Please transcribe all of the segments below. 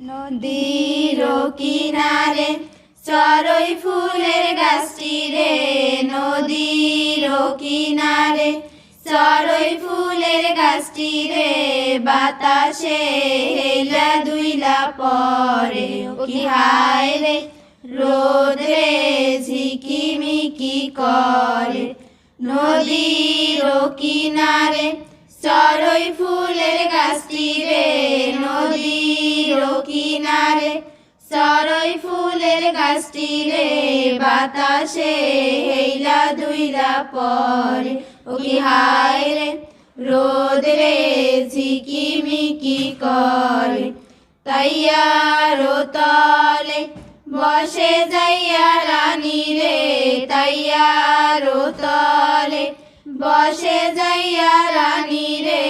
নদীর কিনারে চরই ফুলের গাছটি রে। নদীর কিনারে চরই ফুলের গাছটি রে। বাতাসে হেলা দুইলা পরে। কি হায় রে, রোদ রে, ঝিকিমিকি করে। নদীর কিনারে চরই ফুলের গাছটি রে। নদীর কিনারে চরই ফুলের গাছটি রে, বাতাসে হেইলা দুইলা পরে। ও কি হায় রে, রোদ রে, ঝিকিমিকি করে। তাইয়ারো তলে বসে যাইয়া রানী রে তাইয়ারো তলে বসে যাইয়া রানী রে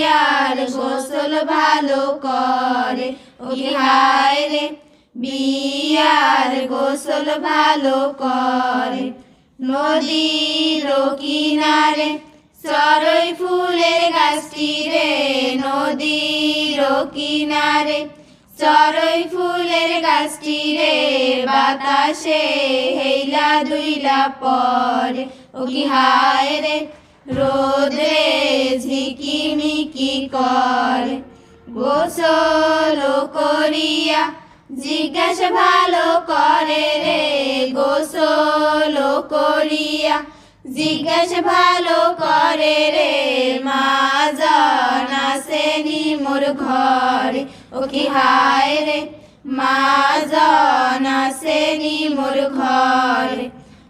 বিয়ার গোসল ভালো করে। ও কি হায় রে বিয়ার গোসল ভালো করে। নদীর কিনারে চরই ফুলের গাছটি রে। নদীর কিনারে চরই ফুলের গাছটি রে। বাতাসে হেইলা দুইলা পরে। ও কি হায় রে রোদ ঝিকিমিকি করে। গোসল করিয়া জিজ্ঞাসা ভালো করে রে। গোসল করিয়া জিজ্ঞাসা ভালো করে রে। মা জানা সেনি মোর ঘরে। ও কি হায় রে। মা মোর ঘরে।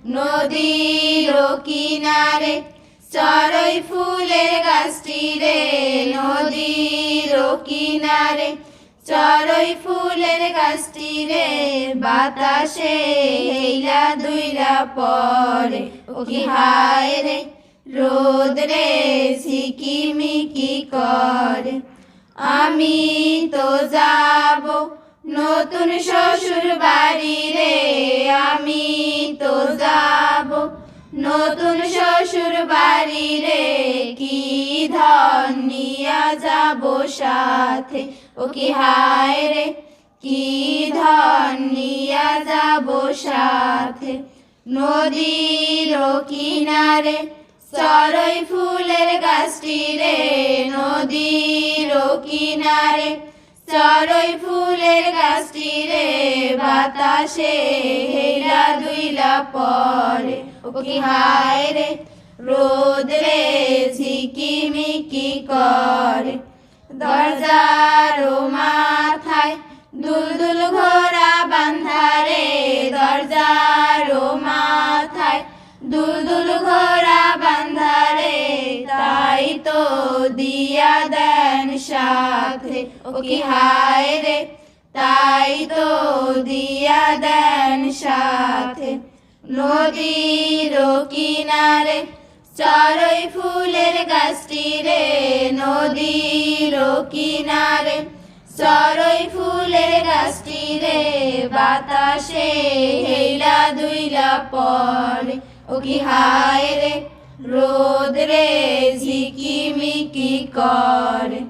নদীর কিনারে চরই ফুলের গাছটি রে, নদীর কিনারে। চরই ফুলের গাছটি রে, বাতাসে হেইলা দুইলা পরে। ও কি হায় রে, রোদ রে, ঝিকিমিকি করে। আমি তো যাব নতুন শ্বশুর বাড়ি রে, আমি তো যাব নতুন শ্বশুর বাড়ি রে, কি ধন নিয়া যাব সাথে? ও কি হায় রে, কি ধন নিয়া যাব সাথে? নদীর কিনারে চরই ফুলের গাছটি রে, নদীর কিনারে চরই ফুলের গাছটি রে, বাতাসে হেলা দুইলা পরে। ও কি হায় রে রোদ রে ঝিকিমিকি করে। দরজার মাথায় দুলদুল ঘোড়া বান্ধা রে। দরজার মাথায় দুলদুল ঘোড়া বান্ধা রে। তাই তো দিয়া দেন সাথে। ও কি হায় রে। তাই তো দিয়া দেন সাথে। নদীর কিনারে চরই ফুলের গাছটি রে, নদীর কিনারে। চারই ফুলের গাছটি রে, বাতাসে হেলা দুইলা পরে ও কি হায় রে, রোদ রে, ঝিকিমিকি করে।